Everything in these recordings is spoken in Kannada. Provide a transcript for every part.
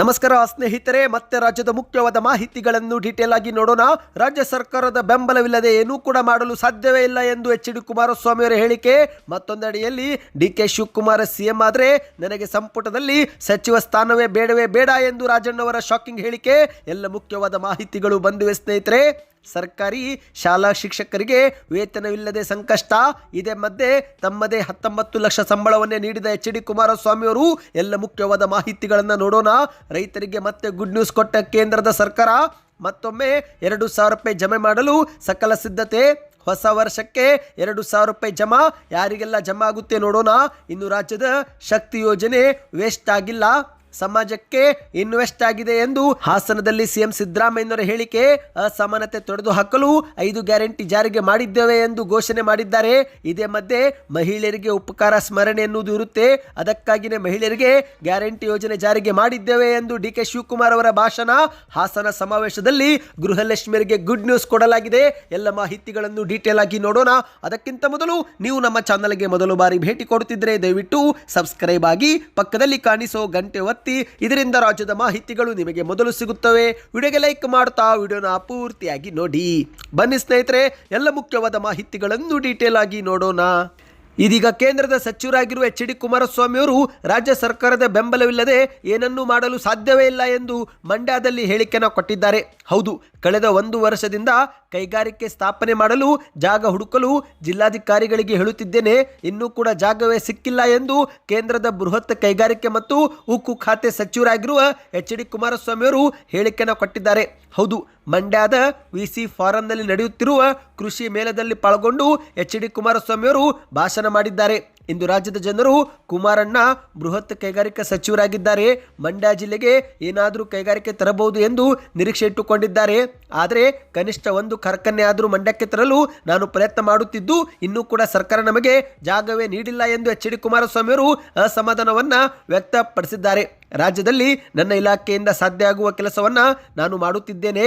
ನಮಸ್ಕಾರ ಸ್ನೇಹಿತರೆ, ಮತ್ತೆ ರಾಜ್ಯದ ಮುಖ್ಯವಾದ ಮಾಹಿತಿಗಳನ್ನು ಡೀಟೇಲ್ ಆಗಿ ನೋಡೋಣ. ರಾಜ್ಯ ಸರ್ಕಾರದ ಬೆಂಬಲವಿಲ್ಲದೆ ಏನೂ ಕೂಡ ಮಾಡಲು ಸಾಧ್ಯವೇ ಇಲ್ಲ ಎಂದು ಎಚ್ ಡಿ ಕುಮಾರಸ್ವಾಮಿ ಅವರ ಹೇಳಿಕೆ. ಮತ್ತೊಂದೆಡೆಯಲ್ಲಿ ಡಿ ಕೆ ಶಿವಕುಮಾರ್ ಸಿಎಂ ಆದರೆ, ನನಗೆ ಸಂಪುಟದಲ್ಲಿ ಸಚಿವ ಸ್ಥಾನವೇ ಬೇಡವೇ ಬೇಡ ಎಂದು ರಾಜಣ್ಣವರ ಶಾಕಿಂಗ್ ಹೇಳಿಕೆ. ಎಲ್ಲ ಮುಖ್ಯವಾದ ಮಾಹಿತಿಗಳು ಬಂದಿವೆ ಸ್ನೇಹಿತರೆ. ಸರ್ಕಾರಿ ಶಾಲಾ ಶಿಕ್ಷಕರಿಗೆ ವೇತನವಿಲ್ಲದೆ ಸಂಕಷ್ಟ. ಇದೇ ಮಧ್ಯೆ ತಮ್ಮದೇ ಹತ್ತೊಂಬತ್ತು ಲಕ್ಷ ಸಂಬಳವನ್ನೇ ನೀಡಿದ ಎಚ್ ಡಿ ಕುಮಾರಸ್ವಾಮಿ ಅವರು, ಎಲ್ಲ ಮುಖ್ಯವಾದ ಮಾಹಿತಿಗಳನ್ನು ನೋಡೋಣ. ರೈತರಿಗೆ ಮತ್ತೆ ಗುಡ್ ನ್ಯೂಸ್ ಕೊಟ್ಟ ಕೇಂದ್ರದ ಸರ್ಕಾರ, ಮತ್ತೊಮ್ಮೆ ಎರಡು ಸಾವಿರ ರೂಪಾಯಿ ಜಮೆ ಮಾಡಲು ಸಕಲ ಸಿದ್ಧತೆ. ಹೊಸ ವರ್ಷಕ್ಕೆ ಎರಡು ಸಾವಿರ ರೂಪಾಯಿ ಜಮಾ, ಯಾರಿಗೆಲ್ಲ ಜಮಾ ಆಗುತ್ತೆ ನೋಡೋಣ. ಇನ್ನು ರಾಜ್ಯದ ಶಕ್ತಿ ಯೋಜನೆ ವೇಸ್ಟ್ ಆಗಿಲ್ಲ. ಸಮಾಜಕ್ಕೆ ಇನ್ವೆಸ್ಟ್ ಆಗಿದೆ ಎಂದು ಹಾಸನದಲ್ಲಿ ಸಿಎಂ ಸಿದ್ದರಾಮಯ್ಯನವರ ಹೇಳಿಕೆ ಅಸಮಾನತೆ ತೊಡೆದು ಹಾಕಲು ಐದು ಗ್ಯಾರಂಟಿ ಜಾರಿಗೆ ಮಾಡಿದ್ದೇವೆ ಎಂದು ಘೋಷಣೆ ಮಾಡಿದ್ದಾರೆ. ಇದೇ ಮಧ್ಯೆ ಮಹಿಳೆಯರಿಗೆ ಉಪಕಾರ ಸ್ಮರಣೆ ಎನ್ನುವುದು ಇರುತ್ತೆ. ಅದಕ್ಕಾಗಿಯೇ ಮಹಿಳೆಯರಿಗೆ ಗ್ಯಾರಂಟಿ ಯೋಜನೆ ಜಾರಿಗೆ ಮಾಡಿದ್ದೇವೆ ಎಂದು ಡಿ ಕೆ ಶಿವಕುಮಾರ್ ಅವರ ಭಾಷಣ ಹಾಸನ ಸಮಾವೇಶದಲ್ಲಿ ಗೃಹಲಕ್ಷ್ಮಿಯರಿಗೆ ಗುಡ್ ನ್ಯೂಸ್ ಕೊಡಲಾಗಿದೆ. ಎಲ್ಲ ಮಾಹಿತಿಗಳನ್ನು ಡೀಟೇಲ್ ಆಗಿ ನೋಡೋಣ. ಅದಕ್ಕಿಂತ ಮೊದಲು ನೀವು ನಮ್ಮ ಚಾನಲ್ಗೆ ಮೊದಲು ಬಾರಿ ಭೇಟಿ ಕೊಡುತ್ತಿದ್ದರೆ ದಯವಿಟ್ಟು ಸಬ್ಸ್ಕ್ರೈಬ್ ಆಗಿ ಪಕ್ಕದಲ್ಲಿ ಕಾಣಿಸೋ ಗಂಟೆ ಒತ್ತಿ ಇದರಿಂದ ರಾಜ್ಯದ ಮಾಹಿತಿಗಳು ನಿಮಗೆ ಮೊದಲು ಸಿಗುತ್ತವೆ. ವಿಡಿಯೋಗೆ ಲೈಕ್ ಮಾಡ್ತಾ ವಿಡಿಯೋನ ಪೂರ್ತಿಯಾಗಿ ನೋಡಿ. ಬನ್ನಿ ಸ್ನೇಹಿತರೆ, ಎಲ್ಲ ಮುಖ್ಯವಾದ ಮಾಹಿತಿಗಳನ್ನು ಡೀಟೇಲ್ ಆಗಿ ನೋಡೋಣ. ಇದೀಗ ಕೇಂದ್ರದ ಸಚಿವರಾಗಿರುವ ಎಚ್ ಡಿ ಕುಮಾರಸ್ವಾಮಿ ಅವರು ರಾಜ್ಯ ಸರ್ಕಾರದ ಬೆಂಬಲವಿಲ್ಲದೆ ಏನನ್ನೂ ಮಾಡಲು ಸಾಧ್ಯವೇ ಇಲ್ಲ ಎಂದು ಮಂಡ್ಯದಲ್ಲಿ ಹೇಳಿಕೆಯನ್ನು ಕೊಟ್ಟಿದ್ದಾರೆ. ಹೌದು, ಕಳೆದ ಒಂದು ವರ್ಷದಿಂದ ಕೈಗಾರಿಕೆ ಸ್ಥಾಪನೆ ಮಾಡಲು, ಜಾಗ ಹುಡುಕಲು ಜಿಲ್ಲಾಧಿಕಾರಿಗಳಿಗೆ ಹೇಳುತ್ತಿದ್ದೇನೆ. ಇನ್ನೂ ಕೂಡ ಜಾಗವೇ ಸಿಕ್ಕಿಲ್ಲ ಎಂದು ಕೇಂದ್ರದ ಬೃಹತ್ ಕೈಗಾರಿಕೆ ಮತ್ತು ಉಕ್ಕು ಖಾತೆ ಸಚಿವರಾಗಿರುವ ಎಚ್ ಡಿ ಕುಮಾರಸ್ವಾಮಿಯವರು ಹೇಳಿಕೆಯನ್ನು ಕೊಟ್ಟಿದ್ದಾರೆ. ಹೌದು, ಮಂಡ್ಯದ ವಿ ಸಿ ಫಾರಂನಲ್ಲಿ ನಡೆಯುತ್ತಿರುವ ಕೃಷಿ ಮೇಳದಲ್ಲಿ ಪಾಲ್ಗೊಂಡು ಎಚ್ ಡಿ ಕುಮಾರಸ್ವಾಮಿಯವರು ಭಾಷಣ ಮಾಡಿದ್ದಾರೆ. ಇಂದು ರಾಜ್ಯದ ಜನರು ಕುಮಾರಣ್ಣ ಬೃಹತ್ ಕೈಗಾರಿಕಾ ಸಚಿವರಾಗಿದ್ದಾರೆ. ಮಂಡ್ಯ ಜಿಲ್ಲೆಗೆ ಏನಾದರೂ ಕೈಗಾರಿಕೆ ತರಬಹುದು ಎಂದು ನಿರೀಕ್ಷೆ ಇಟ್ಟುಕೊಂಡಿದ್ದಾರೆ. ಆದರೆ ಕನಿಷ್ಠ ಒಂದು ಕಾರ್ಖಾನೆ ಆದರೂ ಮಂಡ್ಯಕ್ಕೆ ತರಲು ನಾನು ಪ್ರಯತ್ನ ಮಾಡುತ್ತಿದ್ದು, ಇನ್ನೂ ಕೂಡ ಸರ್ಕಾರ ನಮಗೆ ಜಾಗವೇ ನೀಡಿಲ್ಲ ಎಂದು ಎಚ್ ಡಿ ಕುಮಾರಸ್ವಾಮಿ ಅವರು ಅಸಮಾಧಾನವನ್ನು ವ್ಯಕ್ತಪಡಿಸಿದ್ದಾರೆ. ರಾಜ್ಯದಲ್ಲಿ ನನ್ನ ಇಲಾಖೆಯಿಂದ ಸಾಧ್ಯ ಆಗುವ ಕೆಲಸವನ್ನ ನಾನು ಮಾಡುತ್ತಿದ್ದೇನೆ.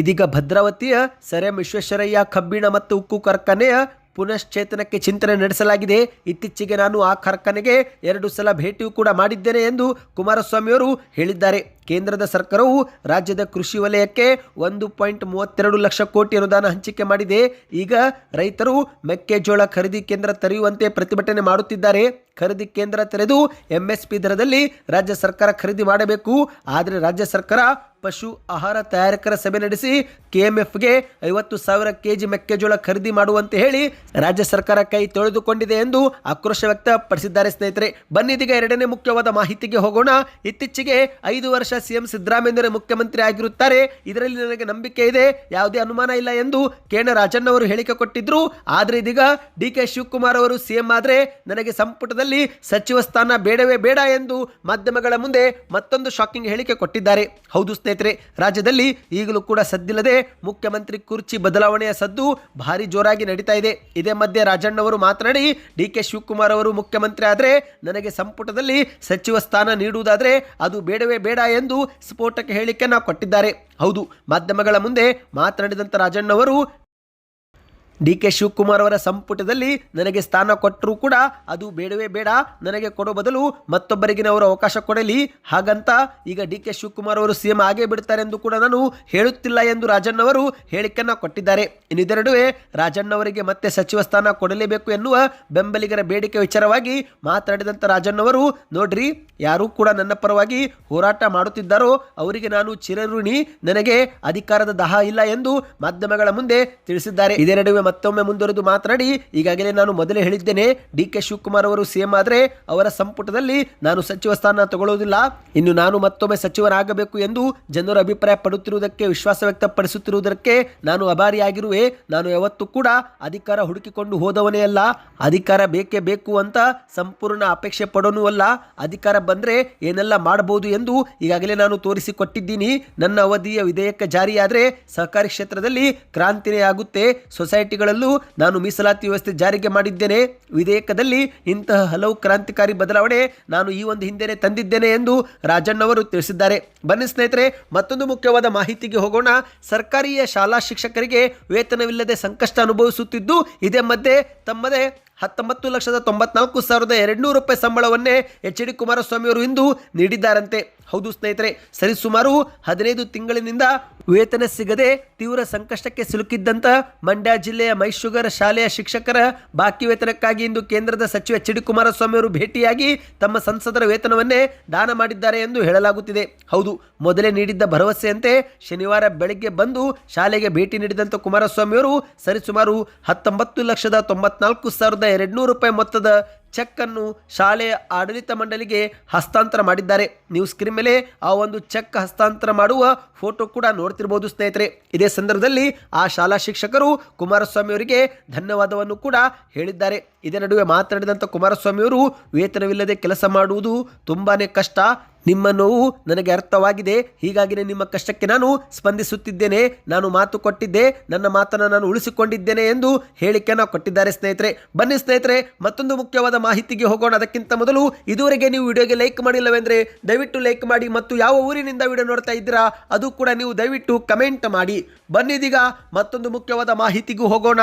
ಇದೀಗ ಭದ್ರಾವತಿಯ ಸರ್ ಎಂ ವಿಶ್ವೇಶ್ವರಯ್ಯ ಕಬ್ಬಿಣ ಮತ್ತು ಉಕ್ಕು ಕಾರ್ಖಾನೆಯ ಪುನಶ್ಚೇತನಕ್ಕೆ ಚಿಂತನೆ ನಡೆಸಲಾಗಿದೆ. ಇತ್ತೀಚೆಗೆ ನಾನು ಆ ಕಾರ್ಖಾನೆಗೆ ಎರಡು ಸಲ ಭೇಟಿಯೂ ಕೂಡ ಮಾಡಿದ್ದೇನೆ ಎಂದು ಕುಮಾರಸ್ವಾಮಿಯವರು ಹೇಳಿದ್ದಾರೆ. ಕೇಂದ್ರದ ಸರ್ಕಾರವು ರಾಜ್ಯದ ಕೃಷಿ ವಲಯಕ್ಕೆ ಒಂದು ಪಾಯಿಂಟ್ ಮೂವತ್ತೆರಡು ಲಕ್ಷ ಕೋಟಿ ಅನುದಾನ ಹಂಚಿಕೆ ಮಾಡಿದೆ. ಈಗ ರೈತರು ಮೆಕ್ಕೆಜೋಳ ಖರೀದಿ ಕೇಂದ್ರ ತೆರೆಯುವಂತೆ ಪ್ರತಿಭಟನೆ ಮಾಡುತ್ತಿದ್ದಾರೆ. ಖರೀದಿ ಕೇಂದ್ರ ತೆರೆದು ಎಂಎಸ್ಪಿ ದರದಲ್ಲಿ ರಾಜ್ಯ ಸರ್ಕಾರ ಖರೀದಿ ಮಾಡಬೇಕು. ಆದರೆ ರಾಜ್ಯ ಸರ್ಕಾರ ಪಶು ಆಹಾರ ತಯಾರಕರ ಸಭೆ ನಡೆಸಿ ಕೆಎಂಎಫ್ಗೆ ಐವತ್ತು ಸಾವಿರ ಕೆಜಿ ಮೆಕ್ಕೆಜೋಳ ಖರೀದಿ ಮಾಡುವಂತೆ ಹೇಳಿ ರಾಜ್ಯ ಸರ್ಕಾರ ಕೈ ತೊಳೆದುಕೊಂಡಿದೆ ಎಂದು ಆಕ್ರೋಶ ವ್ಯಕ್ತಪಡಿಸಿದ್ದಾರೆ ಸ್ನೇಹಿತರೆ. ಬನ್ನಿದೀಗ ಎರಡನೇ ಮುಖ್ಯವಾದ ಮಾಹಿತಿಗೆ ಹೋಗೋಣ. ಇತ್ತೀಚೆಗೆ ಐದು ವರ್ಷ ಸಿಎಂ ಸಿದ್ದರಾಮಯ್ಯನವರೇ ಮುಖ್ಯಮಂತ್ರಿ ಆಗಿರುತ್ತಾರೆ. ಇದರಲ್ಲಿ ನನಗೆ ನಂಬಿಕೆ ಇದೆ. ಯಾವುದೇ ಅನುಮಾನ ಇಲ್ಲ ಎಂದು ಕೇಣ ರಾಜಣ್ಣ ಅವರು ಹೇಳಿಕೆ ಕೊಟ್ಟಿದ್ರು. ಆದರೆ ಇದೀಗ ಡಿ ಕೆ ಶಿವಕುಮಾರ್ ಅವರು ಸಿಎಂ ಆದರೆ ನನಗೆ ಸಂಪುಟದಲ್ಲಿ ಸಚಿವ ಸ್ಥಾನ ಬೇಡವೇ ಬೇಡ ಎಂದು ಮಾಧ್ಯಮಗಳ ಮುಂದೆ ಮತ್ತೊಂದು ಶಾಕಿಂಗ್ ಹೇಳಿಕೆ ಕೊಟ್ಟಿದ್ದಾರೆ. ಹೌದು ಸ್ನೇಹಿತರೆ, ರಾಜ್ಯದಲ್ಲಿ ಈಗಲೂ ಕೂಡ ಸದ್ದಿಲ್ಲದೆ ಮುಖ್ಯಮಂತ್ರಿ ಕುರ್ಚಿ ಬದಲಾವಣೆಯ ಸದ್ದು ಭಾರಿ ಜೋರಾಗಿ ನಡೀತಾ ಇದೆ. ಇದೇ ಮಧ್ಯೆ ರಾಜಣ್ಣವರು ಮಾತನಾಡಿ, ಡಿ ಕೆ ಶಿವಕುಮಾರ್ ಅವರು ಮುಖ್ಯಮಂತ್ರಿ ಆದರೆ ನನಗೆ ಸಂಪುಟದಲ್ಲಿ ಸಚಿವ ಸ್ಥಾನ ನೀಡುವುದಾದರೆ ಅದು ಬೇಡವೇ ಬೇಡ ಎಂದು ಸ್ಫೋಟಕ ಹೇಳಿಕೆಯನ್ನು ಕೊಟ್ಟಿದ್ದಾರೆ. ಹೌದು ಮಾಧ್ಯಮಗಳ ಮುಂದೆ ಮಾತನಾಡಿದಂಥ ರಾಜಣ್ಣವರು ಡಿ ಕೆ ಶಿವಕುಮಾರ್ ಅವರ ಸಂಪುಟದಲ್ಲಿ ನನಗೆ ಸ್ಥಾನ ಕೊಟ್ಟರೂ ಕೂಡ ಅದು ಬೇಡವೇ ಬೇಡ, ನನಗೆ ಕೊಡೋ ಬದಲು ಮತ್ತೊಬ್ಬರಿಗೆ ಅವರು ಅವಕಾಶ ಕೊಡಲಿ. ಹಾಗಂತ ಈಗ ಡಿ ಕೆ ಶಿವಕುಮಾರ್ ಅವರು ಸಿಎಂ ಆಗೇ ಬಿಡ್ತಾರೆ ಎಂದು ಕೂಡ ನಾನು ಹೇಳುತ್ತಿಲ್ಲ ಎಂದು ರಾಜಣ್ಣವರು ಹೇಳಿಕೆಯನ್ನು ಕೊಟ್ಟಿದ್ದಾರೆ. ಇನ್ನಿದೆರಡುವೆ ರಾಜಣ್ಣವರಿಗೆ ಮತ್ತೆ ಸಚಿವ ಸ್ಥಾನ ಕೊಡಲೇಬೇಕು ಎನ್ನುವ ಬೆಂಬಲಿಗರ ಬೇಡಿಕೆ ವಿಚಾರವಾಗಿ ಮಾತನಾಡಿದಂಥ ರಾಜಣ್ಣವರು, ನೋಡ್ರಿ, ಯಾರೂ ಕೂಡ ನನ್ನ ಪರವಾಗಿ ಹೋರಾಟ ಮಾಡುತ್ತಿದ್ದಾರೋ ಅವರಿಗೆ ನಾನು ಚಿರಋಣಿ, ನನಗೆ ಅಧಿಕಾರದ ದಹ ಇಲ್ಲ ಎಂದು ಮಾಧ್ಯಮಗಳ ಮುಂದೆ ತಿಳಿಸಿದ್ದಾರೆ. ಇದೇ ನಡುವೆ ಮತ್ತೊಮ್ಮೆ ಮುಂದುವರೆದು ಮಾತನಾಡಿ, ಈಗಾಗಲೇ ನಾನು ಮೊದಲೇ ಹೇಳಿದ್ದೇನೆ, ಡಿ ಕೆ ಶಿವಕುಮಾರ್ ಅವರು ಸಿಎಂ ಆದರೆ ಅವರ ಸಂಪುಟದಲ್ಲಿ ನಾನು ಸಚಿವ ಸ್ಥಾನ ತಗೊಳ್ಳುವುದಿಲ್ಲ. ಇನ್ನು ನಾನು ಮತ್ತೊಮ್ಮೆ ಸಚಿವರಾಗಬೇಕು ಎಂದು ಜನರು ಅಭಿಪ್ರಾಯ ಪಡುತ್ತಿರುವುದಕ್ಕೆ ವಿಶ್ವಾಸ ವ್ಯಕ್ತಪಡಿಸುತ್ತಿರುವುದಕ್ಕೆ ನಾನು ಅಭಾರಿಯಾಗಿರುವೆ ನಾನು ಯಾವತ್ತೂ ಕೂಡ ಅಧಿಕಾರ ಹುಡುಕಿಕೊಂಡು ಹೋದವನೇ ಅಲ್ಲ. ಅಧಿಕಾರ ಬೇಕೇ ಬೇಕು ಅಂತ ಸಂಪೂರ್ಣ ಅಪೇಕ್ಷೆ ಪಡೋನೂ ಅಲ್ಲ. ಅಧಿಕಾರ ಬಂದರೆ ಏನೆಲ್ಲ ಮಾಡಬಹುದು ಎಂದು ಈಗಾಗಲೇ ನಾನು ತೋರಿಸಿಕೊಟ್ಟಿದ್ದೀನಿ. ನನ್ನ ಅವಧಿಯ ವಿಧೇಯಕ ಜಾರಿಯಾದರೆ ಸಹಕಾರಿ ಕ್ಷೇತ್ರದಲ್ಲಿ ಕ್ರಾಂತಿನೇ ಆಗುತ್ತೆ. ಸೊಸೈಟಿಗಳಲ್ಲೂ ನಾನು ಮೀಸಲಾತಿ ವ್ಯವಸ್ಥೆ ಜಾರಿಗೆ ಮಾಡಿದ್ದೇನೆ. ವಿಧೇಯಕದಲ್ಲಿ ಇಂತಹ ಹಲವು ಕ್ರಾಂತಿಕಾರಿ ಬದಲಾವಣೆ ನಾನು ಈ ಒಂದು ಹಿಂದೆನೆ ತಂದಿದ್ದೇನೆ ಎಂದು ರಾಜಣ್ಣವರು ತಿಳಿಸಿದ್ದಾರೆ. ಬನ್ನಿ ಸ್ನೇಹಿತರೆ, ಮತ್ತೊಂದು ಮುಖ್ಯವಾದ ಮಾಹಿತಿಗೆ ಹೋಗೋಣ. ಸರ್ಕಾರಿಯ ಶಾಲಾ ಶಿಕ್ಷಕರಿಗೆ ವೇತನವಿಲ್ಲದೆ ಸಂಕಷ್ಟ ಅನುಭವಿಸುತ್ತಿದ್ದು, ಇದೇ ಮಧ್ಯೆ ತಮ್ಮದೇ ಹತ್ತೊಂಬತ್ತು ಲಕ್ಷದ ತೊಂಬತ್ನಾಲ್ಕು ಸಾವಿರದ ಎರಡುನೂರು ರೂಪಾಯಿ ಸಂಬಳವನ್ನೇ ಎಚ್ ಡಿ ಕುಮಾರಸ್ವಾಮಿ ಅವರು ಇಂದು ನೀಡಿದ್ದಾರಂತೆ. ಹೌದು ಸ್ನೇಹಿತರೆ, ಸರಿಸುಮಾರು ಹದಿನೈದು ತಿಂಗಳಿನಿಂದ ವೇತನ ಸಿಗದೆ ತೀವ್ರ ಸಂಕಷ್ಟಕ್ಕೆ ಸಿಲುಕಿದ್ದಂತ ಮಂಡ್ಯ ಜಿಲ್ಲೆಯ ಮೈಶುಗರ್ ಶಾಲೆಯ ಶಿಕ್ಷಕರ ಬಾಕಿ ವೇತನಕ್ಕಾಗಿ ಇಂದು ಕೇಂದ್ರದ ಸಚಿವ ಎಚ್ ಡಿ ಕುಮಾರಸ್ವಾಮಿ ಅವರು ಭೇಟಿಯಾಗಿ ತಮ್ಮ ಸಂಸದರ ವೇತನವನ್ನೇ ದಾನ ಮಾಡಿದ್ದಾರೆ ಎಂದು ಹೇಳಲಾಗುತ್ತಿದೆ. ಹೌದು, ಮೊದಲೇ ನೀಡಿದ್ದ ಭರವಸೆಯಂತೆ ಶನಿವಾರ ಬೆಳಗ್ಗೆ ಬಂದು ಶಾಲೆಗೆ ಭೇಟಿ ನೀಡಿದಂಥ ಕುಮಾರಸ್ವಾಮಿಯವರು ಸರಿಸುಮಾರು ಹತ್ತೊಂಬತ್ತು ಲಕ್ಷದ ತೊಂಬತ್ನಾಲ್ಕು ಸಾವಿರದ ಎರಡುನೂರು ರೂಪಾಯಿ ಮೊತ್ತದ ಚೆಕ್ ಅನ್ನು ಶಾಲೆಯ ಆಡಳಿತ ಮಂಡಳಿಗೆ ಹಸ್ತಾಂತರ ಮಾಡಿದ್ದಾರೆ. ನೀವು ಸ್ಕ್ರೀನ್ ಮೇಲೆ ಆ ಒಂದು ಚೆಕ್ ಹಸ್ತಾಂತರ ಮಾಡುವ ಫೋಟೋ ಕೂಡ ನೋಡ್ತಿರ್ಬೋದು ಸ್ನೇಹಿತರೆ. ಇದೇ ಸಂದರ್ಭದಲ್ಲಿ ಆ ಶಾಲಾ ಶಿಕ್ಷಕರು ಕುಮಾರಸ್ವಾಮಿ ಅವರಿಗೆ ಧನ್ಯವಾದವನ್ನು ಕೂಡ ಹೇಳಿದ್ದಾರೆ. ಇದೇ ನಡುವೆ ಮಾತನಾಡಿದಂಥ ಕುಮಾರಸ್ವಾಮಿ ಅವರು, ವೇತನವಿಲ್ಲದೆ ಕೆಲಸ ಮಾಡುವುದು ತುಂಬಾನೇ ಕಷ್ಟ. ನಿಮ್ಮ ನೋವು ನನಗೆ ಅರ್ಥವಾಗಿದೆ. ಹೀಗಾಗಿನೇ ನಿಮ್ಮ ಕಷ್ಟಕ್ಕೆ ನಾನು ಸ್ಪಂದಿಸುತ್ತಿದ್ದೇನೆ. ನಾನು ಮಾತು ಕೊಟ್ಟಿದ್ದೆ. ನನ್ನ ಮಾತನ್ನು ನಾನು ಉಳಿಸಿಕೊಂಡಿದ್ದೇನೆ ಎಂದು ಹೇಳಿಕೆಯನ್ನು ಕೊಟ್ಟಿದ್ದಾರೆ ಸ್ನೇಹಿತರೆ. ಬನ್ನಿ ಸ್ನೇಹಿತರೆ, ಮತ್ತೊಂದು ಮುಖ್ಯವಾದ ಮಾಹಿತಿಗೆ ಹೋಗೋಣ. ಅದಕ್ಕಿಂತ ಮೊದಲು ಇದುವರೆಗೆ ನೀವು ವಿಡಿಯೋಗೆ ಲೈಕ್ ಮಾಡಿಲ್ಲವೆಂದರೆ ದಯವಿಟ್ಟು ಲೈಕ್ ಮಾಡಿ ಮತ್ತು ಯಾವ ಊರಿನಿಂದ ವಿಡಿಯೋ ನೋಡ್ತಾ ಇದ್ದೀರಾ, ಅದು ಕೂಡ ನೀವು ದಯವಿಟ್ಟು ಕಮೆಂಟ್ ಮಾಡಿ. ಬನ್ನಿದೀಗ ಮತ್ತೊಂದು ಮುಖ್ಯವಾದ ಮಾಹಿತಿಗೂ ಹೋಗೋಣ.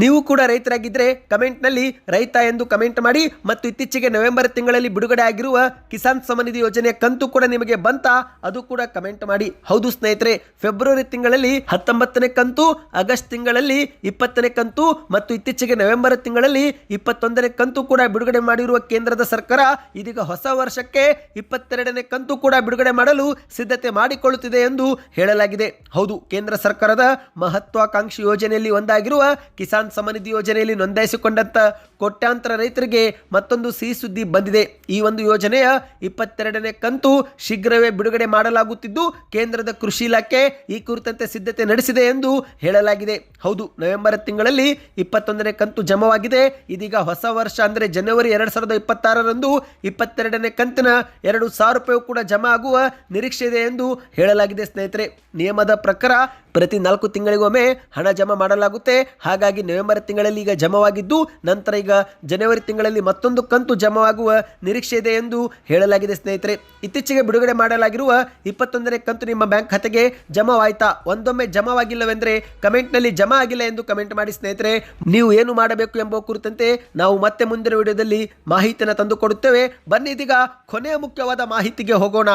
ನೀವು ಕೂಡ ರೈತರಾಗಿದ್ದರೆ ಕಮೆಂಟ್ನಲ್ಲಿ ರೈತ ಎಂದು ಕಮೆಂಟ್ ಮಾಡಿ ಮತ್ತು ಇತ್ತೀಚೆಗೆ ನವೆಂಬರ್ ತಿಂಗಳಲ್ಲಿ ಬಿಡುಗಡೆ ಆಗಿರುವ ಕಿಸಾನ್ ಸಮನಿಧಿ ಯೋಜನೆಯ ಕಂತು ಕೂಡ ನಿಮಗೆ ಬಂತ, ಅದು ಕೂಡ ಕಮೆಂಟ್ ಮಾಡಿ. ಹೌದು ಸ್ನೇಹಿತರೆ, ಫೆಬ್ರವರಿ ತಿಂಗಳಲ್ಲಿ ಹತ್ತೊಂಬತ್ತನೇ ಕಂತು, ಆಗಸ್ಟ್ ತಿಂಗಳಲ್ಲಿ ಇಪ್ಪತ್ತನೇ ಕಂತು ಮತ್ತು ಇತ್ತೀಚೆಗೆ ನವೆಂಬರ್ ತಿಂಗಳಲ್ಲಿ ಇಪ್ಪತ್ತೊಂದನೇ ಕಂತು ಕೂಡ ಬಿಡುಗಡೆ ಮಾಡಿರುವ ಕೇಂದ್ರದ ಸರ್ಕಾರ ಇದೀಗ ಹೊಸ ವರ್ಷಕ್ಕೆ ಇಪ್ಪತ್ತೆರಡನೇ ಕಂತು ಕೂಡ ಬಿಡುಗಡೆ ಮಾಡಲು ಸಿದ್ಧತೆ ಮಾಡಿಕೊಳ್ಳುತ್ತಿದೆ ಎಂದು ಹೇಳಲಾಗಿದೆ. ಹೌದು, ಕೇಂದ್ರ ಸರ್ಕಾರದ ಮಹತ್ವಾಕಾಂಕ್ಷಿ ಯೋಜನೆಯಲ್ಲಿ ಒಂದಾಗಿರುವ ಕಿಸಾನ್ ಸಮ್ಮಾನಿಧಿ ಯೋಜನೆಯಲ್ಲಿ ನೋಂದಾಯಿಸಿಕೊಂಡಂತ ಕೋಟ್ಯಾಂತರ ರೈತರಿಗೆ ಮತ್ತೊಂದು ಸಿಹಿ ಸುದ್ದಿ ಬಂದಿದೆ. ಈ ಒಂದು ಯೋಜನೆಯ ಇಪ್ಪತ್ತೆರಡನೇ ಕಂತು ಶೀಘ್ರವೇ ಬಿಡುಗಡೆ ಮಾಡಲಾಗುತ್ತಿದ್ದು, ಕೇಂದ್ರದ ಕೃಷಿ ಇಲಾಖೆ ಈ ಕುರಿತಂತೆ ಸಿದ್ಧತೆ ನಡೆಸಿದೆ ಎಂದು ಹೇಳಲಾಗಿದೆ. ಹೌದು, ನವೆಂಬರ್ ತಿಂಗಳಲ್ಲಿ ಇಪ್ಪತ್ತೊಂದನೇ ಕಂತು ಜಮವಾಗಿದೆ. ಇದೀಗ ಹೊಸ ವರ್ಷ ಅಂದರೆ ಜನವರಿ ಎರಡು ಸಾವಿರದ ಇಪ್ಪತ್ತಾರರಂದು ಇಪ್ಪತ್ತೆರಡನೇ ಕಂತಿನ ಎರಡು ಸಾವಿರ ರೂಪಾಯಿ ಕೂಡ ಜಮಾ ಆಗುವ ನಿರೀಕ್ಷೆ ಇದೆ ಎಂದು ಹೇಳಲಾಗಿದೆ ಸ್ನೇಹಿತರೆ. ನಿಯಮದ ಪ್ರಕಾರ ಪ್ರತಿ ನಾಲ್ಕು ತಿಂಗಳಿಗೊಮ್ಮೆ ಹಣ ಜಮಾ ಮಾಡಲಾಗುತ್ತೆ. ಹಾಗಾಗಿ ನವೆಂಬರ್ ತಿಂಗಳಲ್ಲಿ ಈಗ ಜಮವಾಗಿದ್ದು, ನಂತರ ಈಗ ಜನವರಿ ತಿಂಗಳಲ್ಲಿ ಮತ್ತೊಂದು ಕಂತು ಜಮವಾಗುವ ನಿರೀಕ್ಷೆ ಇದೆ ಎಂದು ಹೇಳಲಾಗಿದೆ ಸ್ನೇಹಿತರೆ. ಇತ್ತೀಚೆಗೆ ಬಿಡುಗಡೆ ಮಾಡಲಾಗಿರುವ ಇಪ್ಪತ್ತೊಂದನೇ ಕಂತು ನಿಮ್ಮ ಬ್ಯಾಂಕ್ ಖಾತೆಗೆ ಜಮವಾಯ್ತಾ? ಒಂದೊಮ್ಮೆ ಜಮವಾಗಿಲ್ಲವೆಂದರೆ ಕಮೆಂಟ್ನಲ್ಲಿ ಜಮಾ ಆಗಿಲ್ಲ ಎಂದು ಕಮೆಂಟ್ ಮಾಡಿ ಸ್ನೇಹಿತರೆ. ನೀವು ಏನು ಮಾಡಬೇಕು ಎಂಬ ಕುರಿತಂತೆ ನಾವು ಮತ್ತೆ ಮುಂದಿನ ವಿಡಿಯೋದಲ್ಲಿ ಮಾಹಿತಿಯನ್ನು ತಂದುಕೊಡುತ್ತೇವೆ. ಬನ್ನಿ ಇದೀಗ ಕೊನೆಯ ಮುಖ್ಯವಾದ ಮಾಹಿತಿಗೆ ಹೋಗೋಣ.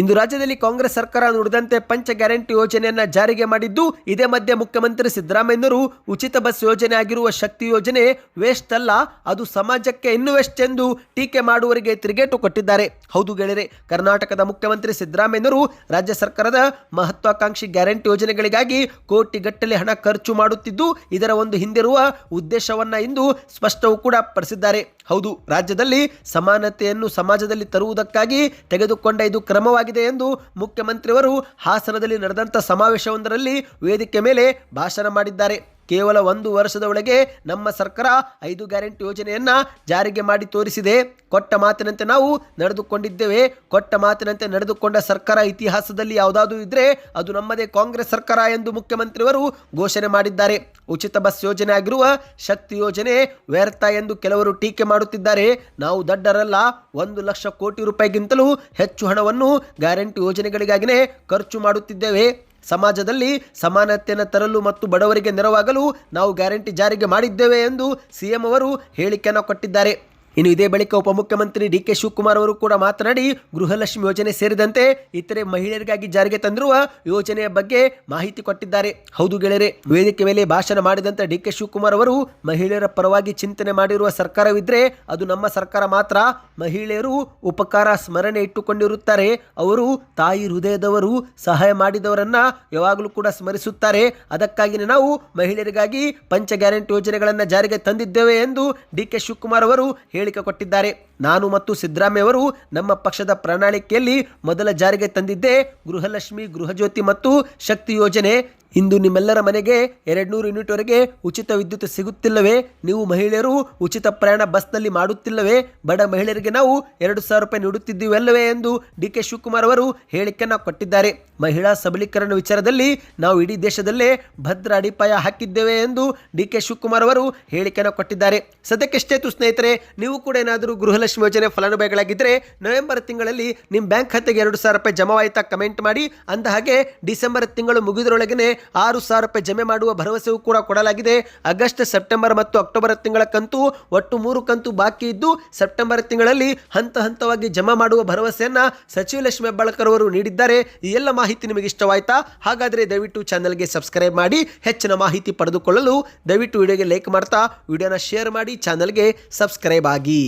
ಇಂದು ರಾಜ್ಯದಲ್ಲಿ ಕಾಂಗ್ರೆಸ್ ಸರ್ಕಾರ ನುಡಿದಂತೆ ಪಂಚ ಗ್ಯಾರಂಟಿ ಯೋಜನೆಯನ್ನ ಜಾರಿಗೆ ಮಾಡಿದ್ದು, ಇದೇ ಮಧ್ಯೆ ಮುಖ್ಯಮಂತ್ರಿ ಸಿದ್ದರಾಮಯ್ಯನವರು ಉಚಿತ ಬಸ್ ಯೋಜನೆ ಆಗಿರುವ ಶಕ್ತಿ ಯೋಜನೆ ವೇಸ್ಟ್ ಅಲ್ಲ, ಅದು ಸಮಾಜಕ್ಕೆ ಇನ್ನೂ ವೆಸ್ಟ್ ಎಂದು ಟೀಕೆ ಮಾಡುವವರಿಗೆ ತಿರುಗೇಟು ಕೊಟ್ಟಿದ್ದಾರೆ. ಹೌದು ಗೆಳೆಯರೆ, ಕರ್ನಾಟಕದ ಮುಖ್ಯಮಂತ್ರಿ ಸಿದ್ದರಾಮಯ್ಯನವರು ರಾಜ್ಯ ಸರ್ಕಾರದ ಮಹತ್ವಾಕಾಂಕ್ಷಿ ಗ್ಯಾರಂಟಿ ಯೋಜನೆಗಳಿಗಾಗಿ ಕೋಟಿಗಟ್ಟಲೆ ಹಣ ಖರ್ಚು ಮಾಡುತ್ತಿದ್ದು, ಇದರ ಒಂದು ಹಿಂದಿರುವ ಉದ್ದೇಶವನ್ನ ಇಂದು ಸ್ಪಷ್ಟವೂ ಕೂಡ ಪಡಿಸಿದ್ದಾರೆ. ಹೌದು, ರಾಜ್ಯದಲ್ಲಿ ಸಮಾನತೆಯನ್ನು ಸಮಾಜದಲ್ಲಿ ತರುವುದಕ್ಕಾಗಿ ತೆಗೆದುಕೊಂಡ ಇದು ಕ್ರಮವಾಗಿದೆ ಎಂದು ಮುಖ್ಯಮಂತ್ರಿಯವರು ಹಾಸನದಲ್ಲಿ ನಡೆದಂಥ ಸಮಾವೇಶವೊಂದರಲ್ಲಿ ವೇದಿಕೆ ಮೇಲೆ ಭಾಷಣ ಮಾಡಿದ್ದಾರೆ. ಕೇವಲ ಒಂದು ವರ್ಷದ ಒಳಗೆ ನಮ್ಮ ಸರ್ಕಾರ ಐದು ಗ್ಯಾರಂಟಿ ಯೋಜನೆಯನ್ನು ಜಾರಿಗೆ ಮಾಡಿ ತೋರಿಸಿದೆ. ಕೊಟ್ಟ ಮಾತಿನಂತೆ ನಾವು ನಡೆದುಕೊಂಡಿದ್ದೇವೆ. ಕೊಟ್ಟ ಮಾತಿನಂತೆ ನಡೆದುಕೊಂಡ ಸರ್ಕಾರ ಇತಿಹಾಸದಲ್ಲಿ ಯಾವುದಾದ್ರೂ ಇದ್ದರೆ ಅದು ನಮ್ಮದೇ ಕಾಂಗ್ರೆಸ್ ಸರ್ಕಾರ ಎಂದು ಮುಖ್ಯಮಂತ್ರಿಯವರು ಘೋಷಣೆ ಮಾಡಿದ್ದಾರೆ. ಉಚಿತ ಬಸ್ ಯೋಜನೆ ಆಗಿರುವ ಶಕ್ತಿ ಯೋಜನೆ ವ್ಯರ್ಥ ಎಂದು ಕೆಲವರು ಟೀಕೆ ಮಾಡುತ್ತಿದ್ದಾರೆ. ನಾವು ದಡ್ಡರಲ್ಲ, ಒಂದು ಲಕ್ಷ ಕೋಟಿ ರೂಪಾಯಿಗಿಂತಲೂ ಹೆಚ್ಚು ಹಣವನ್ನು ಗ್ಯಾರಂಟಿ ಯೋಜನೆಗಳಿಗಾಗಿಯೇ ಖರ್ಚು ಮಾಡುತ್ತಿದ್ದೇವೆ. ಸಮಾಜದಲ್ಲಿ ಸಮಾನತೆಯನ್ನು ತರಲು ಮತ್ತು ಬಡವರಿಗೆ ನೆರವಾಗಲು ನಾವು ಗ್ಯಾರಂಟಿ ಜಾರಿಗೆ ಮಾಡಿದ್ದೇವೆ ಎಂದು ಸಿಎಂ ಅವರು ಹೇಳಿಕೆಯನ್ನು ಕೊಟ್ಟಿದ್ದಾರೆ. ಇನ್ನು ಇದೇ ಬಳಿಕ ಉಪಮುಖ್ಯಮಂತ್ರಿ ಡಿ ಕೆ ಶಿವಕುಮಾರ್ ಅವರು ಕೂಡ ಮಾತನಾಡಿ ಗೃಹಲಕ್ಷ್ಮಿ ಯೋಜನೆ ಸೇರಿದಂತೆ ಇತರೆ ಮಹಿಳೆಯರಿಗಾಗಿ ಜಾರಿಗೆ ತಂದಿರುವ ಯೋಜನೆಯ ಬಗ್ಗೆ ಮಾಹಿತಿ ಕೊಟ್ಟಿದ್ದಾರೆ. ಹೌದು ಗೆಳೆಯರೆ, ವೇದಿಕೆ ಮೇಲೆ ಭಾಷಣ ಮಾಡಿದಂತ ಡಿ ಕೆ ಶಿವಕುಮಾರ್ ಅವರು, ಮಹಿಳೆಯರ ಪರವಾಗಿ ಚಿಂತನೆ ಮಾಡಿರುವ ಸರ್ಕಾರವಿದ್ರೆ ಅದು ನಮ್ಮ ಸರ್ಕಾರ ಮಾತ್ರ. ಮಹಿಳೆಯರು ಉಪಕಾರ ಸ್ಮರಣೆ ಇಟ್ಟುಕೊಂಡಿರುತ್ತಾರೆ. ಅವರು ತಾಯಿ ಹೃದಯದವರು, ಸಹಾಯ ಮಾಡಿದವರನ್ನ ಯಾವಾಗಲೂ ಕೂಡ ಸ್ಮರಿಸುತ್ತಾರೆ. ಅದಕ್ಕಾಗಿಯೇ ನಾವು ಮಹಿಳೆಯರಿಗಾಗಿ ಪಂಚ ಗ್ಯಾರಂಟಿ ಯೋಜನೆಗಳನ್ನು ಜಾರಿಗೆ ತಂದಿದ್ದೇವೆ ಎಂದು ಡಿ ಕೆ ಶಿವಕುಮಾರ್ ಅವರು ಹೇಳಿಕೆ ಕೊಟ್ಟಿದ್ದಾರೆ. ನಾನು ಮತ್ತು ಸಿದ್ದರಾಮಯ್ಯ ಅವರು ನಮ್ಮ ಪಕ್ಷದ ಪ್ರಣಾಳಿಕೆಯಲ್ಲಿ ಮೊದಲ ಜಾರಿಗೆ ತಂದಿದ್ದೆ ಗೃಹಲಕ್ಷ್ಮಿ, ಗೃಹಜ್ಯೋತಿ ಮತ್ತು ಶಕ್ತಿ ಯೋಜನೆ. ಇಂದು ನಿಮ್ಮೆಲ್ಲರ ಮನೆಗೆ ಎರಡು ನೂರು ಯೂನಿಟ್ವರೆಗೆ ಉಚಿತ ವಿದ್ಯುತ್ ಸಿಗುತ್ತಿಲ್ಲವೇ? ನೀವು ಮಹಿಳೆಯರು ಉಚಿತ ಪ್ರಯಾಣ ಬಸ್ನಲ್ಲಿ ಮಾಡುತ್ತಿಲ್ಲವೇ? ಬಡ ಮಹಿಳೆಯರಿಗೆ ನಾವು ಎರಡು ಸಾವಿರ ರೂಪಾಯಿ ನೀಡುತ್ತಿದ್ದೀವಲ್ಲವೇ ಎಂದು ಡಿ ಕೆ ಶಿವಕುಮಾರ್ ಅವರು ಹೇಳಿಕೆಯನ್ನು ಕೊಟ್ಟಿದ್ದಾರೆ. ಮಹಿಳಾ ಸಬಲೀಕರಣ ವಿಚಾರದಲ್ಲಿ ನಾವು ಇಡೀ ದೇಶದಲ್ಲೇ ಭದ್ರ ಅಡಿಪಾಯ ಹಾಕಿದ್ದೇವೆ ಎಂದು ಡಿ ಕೆ ಶಿವಕುಮಾರ್ ಅವರು ಹೇಳಿಕೆಯನ್ನು ಕೊಟ್ಟಿದ್ದಾರೆ. ಸದ್ಯಕ್ಕೆಷ್ಟೇತು ಸ್ನೇಹಿತರೆ, ನೀವು ಕೂಡ ಏನಾದರೂ ಗೃಹಲಕ್ಷ್ಮಿ ಗೃಹಲಕ್ಷ್ಮಿ ಯೋಜನೆ ಫಲಾನುಭವಿಗಳಾಗಿದ್ದರೆ ನವೆಂಬರ್ ತಿಂಗಳಲ್ಲಿ ನಿಮ್ಮ ಬ್ಯಾಂಕ್ ಖಾತೆಗೆ ಎರಡು ಸಾವಿರ ರೂಪಾಯಿ ಜಮಾವಾಯಿತಾ ಕಮೆಂಟ್ ಮಾಡಿ. ಅಂದ ಹಾಗೆ ಡಿಸೆಂಬರ್ ತಿಂಗಳು ಮುಗಿದರೊಳಗನೆ ಆರು ಸಾವಿರ ರೂಪಾಯಿ ಜಮೆ ಮಾಡುವ ಭರವಸೆಯೂ ಕೂಡ ಕೊಡಲಾಗಿದೆ. ಆಗಸ್ಟ್, ಸೆಪ್ಟೆಂಬರ್ ಮತ್ತು ಅಕ್ಟೋಬರ್ ತಿಂಗಳ ಕಂತು ಒಟ್ಟು ಮೂರು ಕಂತು ಬಾಕಿ ಇದ್ದು, ಸೆಪ್ಟೆಂಬರ್ ತಿಂಗಳಲ್ಲಿ ಹಂತ ಹಂತವಾಗಿ ಜಮಾ ಮಾಡುವ ಭರವಸೆಯನ್ನು ಸಚಿವ ಲಕ್ಷ್ಮಿ ಹೆಬ್ಬಾಳ್ಕರ್ ಅವರು ನೀಡಿದ್ದಾರೆ. ಈ ಎಲ್ಲ ಮಾಹಿತಿ ನಿಮಗೆ ಇಷ್ಟವಾಯ್ತಾ? ಹಾಗಾದರೆ ದಯವಿಟ್ಟು ಚಾನಲ್ಗೆ ಸಬ್ಸ್ಕ್ರೈಬ್ ಮಾಡಿ, ಹೆಚ್ಚಿನ ಮಾಹಿತಿ ಪಡೆದುಕೊಳ್ಳಲು ದಯವಿಟ್ಟು ವಿಡಿಯೋಗೆ ಲೈಕ್ ಮಾಡ್ತಾ, ವಿಡಿಯೋನ ಶೇರ್ ಮಾಡಿ, ಚಾನಲ್ಗೆ ಸಬ್ಸ್ಕ್ರೈಬ್ ಆಗಿ.